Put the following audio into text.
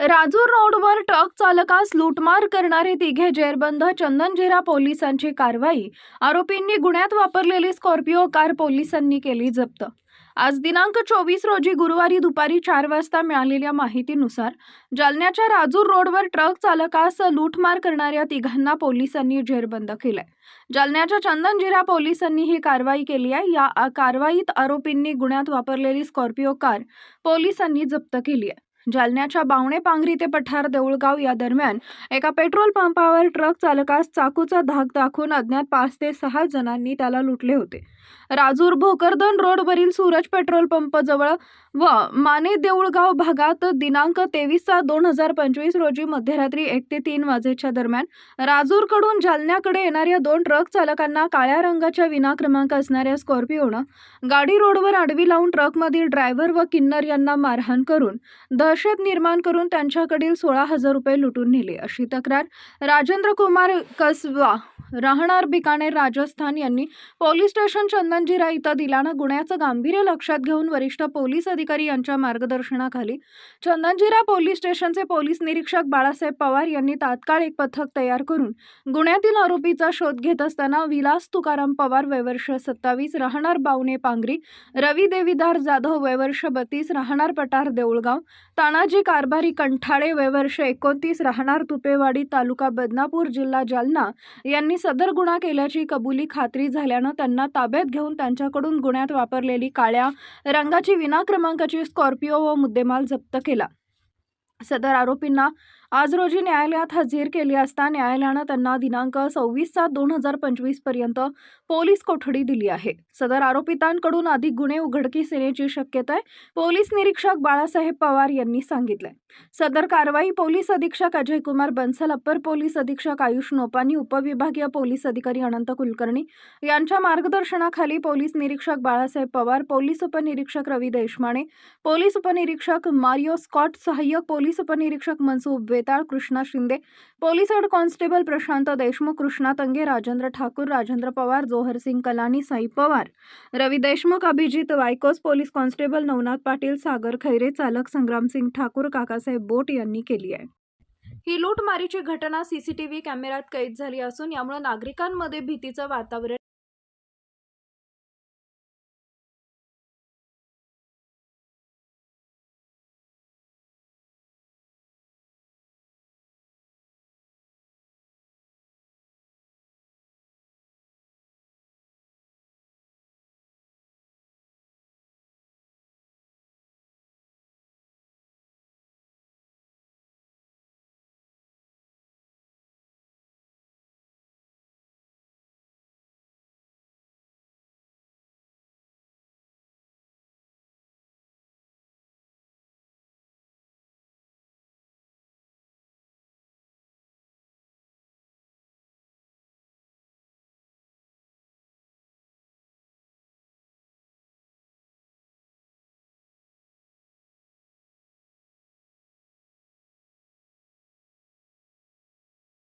राजूर रोडवर ट्रक चालकास लूटमार करणारे तिघे जेरबंद चंदनजिरा पोलिसांची कारवाई आरोपींनी गुन्ह्यात वापरलेली स्कॉर्पिओ कार पोलिसांनी केली जप्त. आज दिनांक चोवीस रोजी गुरुवारी दुपारी चार वाजता मिळालेल्या माहितीनुसार जालन्याच्या राजूर रोडवर ट्रक चालकास लूटमार करणाऱ्या तिघांना पोलिसांनी जेरबंद केलंय. जालन्याच्या चंदनजिरा पोलिसांनी ही कारवाई केली आहे. या कारवाईत आरोपींनी गुन्ह्यात वापरलेली स्कॉर्पिओ कार पोलिसांनी जप्त केली आहे. जालन्याच्या बावणे पांगरी ते पठार देऊळगाव या दरम्यान एका पेट्रोल पंपावर ट्रक चालकास चाकूचा धाक दाखवून अज्ञात पाच ते सहा जणांनी त्याला लुटले होते. राजूर भोकरदन रोडवरील सूरज पेट्रोल पंप जवळ व माने देऊळगाव भागात दिनांक तेवीस सात दोन हजार पंचवीस रोजी मध्यरात्री एक ते तीन वाजेच्या दरम्यान राजूरकडून जालन्याकडे येणाऱ्या दोन ट्रक चालकांना काळ्या रंगाच्या विना क्रमांक असणाऱ्या स्कॉर्पिओनं गाडी रोडवर आडवी लावून ट्रकमधील ड्रायव्हर व किन्नर यांना मारहाण करून दहशत निर्माण करून त्यांच्याकडील सोळा हजार रुपये लुटून नेले. अशी तक्रार राजेंद्र कुमार कसवा राहणार बिकानेर राजस्थान यांनी पोलीस स्टेशन चंदनजिरा इथं दिल्यानं गुन्ह्याचं गांभीर्य लक्षात घेऊन वरिष्ठ पोलीस अधिकारी यांच्या मार्गदर्शनाखाली चंदनजिरा पोलीस स्टेशनचे पोलीस निरीक्षक बाळासाहेब पवार यांनी तात्काळ एक पथक तयार करून गुन्ह्यातील आरोपीचा शोध घेत असताना विलास तुकाराम पवार वयवर्ष सत्तावीस राहणार बावणे पांगरी रवी देवीदार जाधव वयवर्ष बत्तीस राहणार पठार देऊळगाव तानाजी कारभारी कंठाळे वयवर्ष एकोणतीस राहणार तुपेवाडी तालुका बदनापूर जिल्हा जालना यांनी सदर गुन्हा केल्याची कबुली खात्री झाल्यानं त्यांना ताब्यात घेऊन त्यांच्याकडून गुन्ह्यात वापरलेली काळ्या रंगाची विना क्रमांकाची स्कॉर्पिओ व मुद्देमाल जप्त केला. सदर आरोपींना आज रोजी न्यायालयात हजर केली असता न्यायालयानं त्यांना दिनांक सव्वीस सात दोन हजार पंचवीसपर्यंत पोलीस कोठडी दिली आहे. सदर आरोपितांकडून अधिक गुन्हे उघडकीस येण्याची शक्यता आहे पोलीस निरीक्षक बाळासाहेब पवार यांनी सांगितलंय. सदर कारवाई पोलीस अधीक्षक अजय कुमार बन्सल अप्पर पोलीस अधीक्षक आयुष नोपानी उपविभागीय पोलीस अधिकारी अनंत कुलकर्णी यांच्या मार्गदर्शनाखाली पोलीस निरीक्षक बाळासाहेब पवार पोलीस उपनिरीक्षक रवी देशमाने पोलीस उपनिरीक्षक मारिओ स्कॉट सहाय्यक पोलीस उपनिरीक्षक Mansub Betal Krishna Shinde police head constable Prashant Deshmukh Krishna Tange Rajendra Thakur Rajendra Pawar Johar Singh Kalani Sai Pawar Ravi Deshmukh Abhijit Waykos police constable Navnath Patil Sagar Khaire चालक संग्रामसिंग ठाकूर काकासाहेब बोट यांनी केली आहे. ही लूटमारीची घटना CCTV कॅमेऱ्यात कैद झाली असून यामुळे नागरिकांमध्ये भीतीचं वातावरण